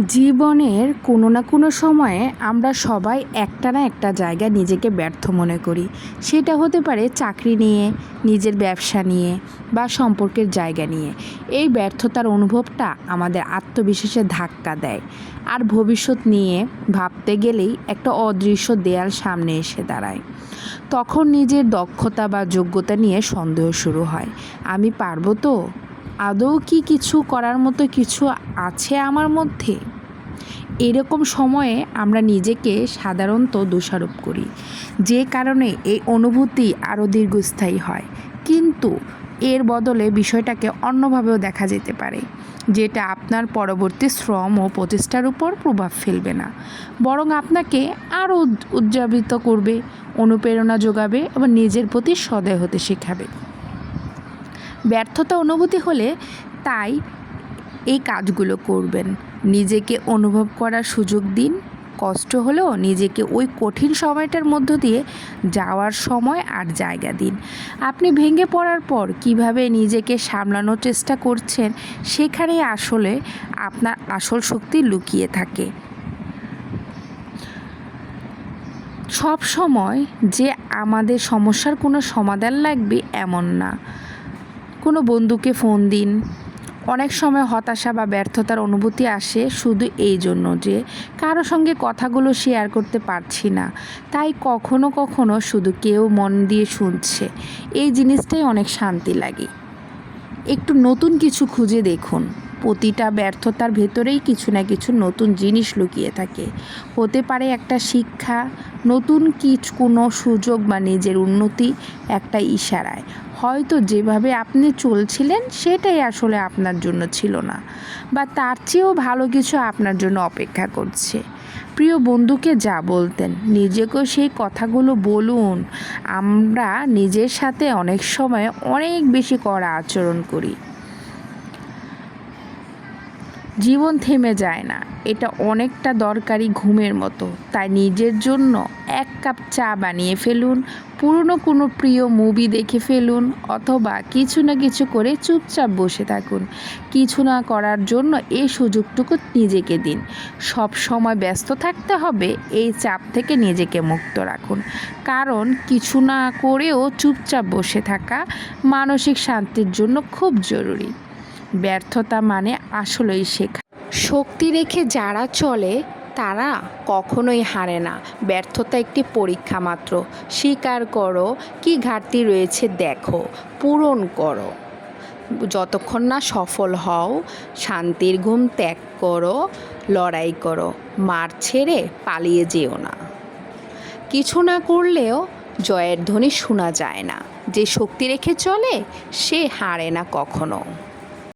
জীবনের কোনো না কোনো সময়ে আমরা সবাই একটা না একটা জায়গায় নিজেকে ব্যর্থ মনে করি। সেটা হতে পারে চাকরি নিয়ে, নিজের ব্যবসা নিয়ে বা সম্পর্কের জায়গা নিয়ে। এই ব্যর্থতার অনুভবটা আমাদের আত্মবিশ্বাসে ধাক্কা দেয়। আর ভবিষ্যৎ নিয়ে ভাবতে গেলেই একটা অদৃশ্য দেয়াল সামনে এসে দাঁড়ায়। তখন নিজের দক্ষতা বা যোগ্যতা নিয়ে সন্দেহ শুরু হয়। আমি পারব তো? আদৌ কি কিছু করার মতো কিছু আছে আমার মধ্যে? এরকম সময়ে আমরা নিজেকে সাধারণত দোষারোপ করি। যে কারণে এই অনুভূতি আরও দীর্ঘস্থায়ী হয়। কিন্তু এর বদলে বিষয়টাকে অন্যভাবেও দেখা যেতে পারে, যেটা আপনার পরবর্তী শ্রম ও প্রচেষ্টার উপর প্রভাব ফেলবে না। বরং আপনাকে আরও উদযাপিত করবে, অনুপ্রেরণা যোগাবে এবং নিজের প্রতি সদয় হতে শেখাবে। ব্যর্থতা অনুভূতি হলে তাই এই কাজগুলো করবেন। নিজেকে অনুভব করার সুযোগ দিন। কষ্ট হলেও নিজেকে ওই কঠিন সময়টার মধ্য দিয়ে যাওয়ার সময় আর জায়গা দিন। আপনি ভেঙে পড়ার পর কীভাবে নিজেকে সামলানোর চেষ্টা করছেন সেখানে আসলে আপনার আসল শক্তি লুকিয়ে থাকে। সব সময় যে আমাদের সমস্যার কোনো সমাধান লাগবে এমন না। কোনো বন্ধুকে ফোন দিন। অনেক সময় হতাশা বা ব্যর্থতার অনুভূতি আসে শুধু এই জন্য যে কারও সঙ্গে কথাগুলো শেয়ার করতে পারছি না। তাই কখনো কখনো শুধু কেউ মন দিয়ে শুনছে। এই জিনিসটাই অনেক শান্তি লাগে। একটু নতুন কিছু খুঁজে দেখুন। প্রতিটা ব্যর্থতার ভেতরেই কিছু না কিছু নতুন জিনিস লুকিয়ে থাকে। হতে পারে একটা শিক্ষা, নতুন কিছু কোনো সুযোগ বা নিজের উন্নতি, একটা ইশারায়। হয়তো যেভাবে আপনি চলছিলেন, সেটাই আসলে আপনার জন্য ছিল না বা তার চেয়েও ভালো কিছু আপনার জন্য অপেক্ষা করছে। প্রিয় বন্ধুকে যা বলতেন, নিজেকেও সেই কথাগুলো বলুন। আমরা নিজের সাথে অনেক সময় অনেক বেশি কড়া আচরণ করি। জীবন থেমে যায় না। এটা অনেকটা দরকারি ঘুমের মতো। তাই নিজের জন্য এক কাপ চা বানিয়ে ফেলুন, পুরনো কোনো প্রিয় মুভি দেখে ফেলুন, অথবা কিছু না কিছু করে চুপচাপ বসে থাকুন। কিছু না করার জন্য এই সুযোগটুকু নিজেকে দিন। সব সময় ব্যস্ত থাকতে হবে, এই চাপ থেকে নিজেকে মুক্ত রাখুন। কারণ কিছু না করেও চুপচাপ বসে থাকা মানসিক শান্তির জন্য খুব জরুরি। ব্যর্থতা মানে আসলেই শেখা। শক্তি রেখে যারা চলে, তারা কখনোই হারে না। ব্যর্থতা একটি পরীক্ষা মাত্র। স্বীকার করো, কি ঘাটতি রয়েছে দেখো, পূরণ করো। যতক্ষণ না সফল হও, শান্তির ঘুম ত্যাগ করো, লড়াই করো। মার ছেড়ে পালিয়ে যেও না। কিছু না করলেও জয়ের ধ্বনি শোনা যায় না। যে শক্তি রেখে চলে, সে হারে না কখনো।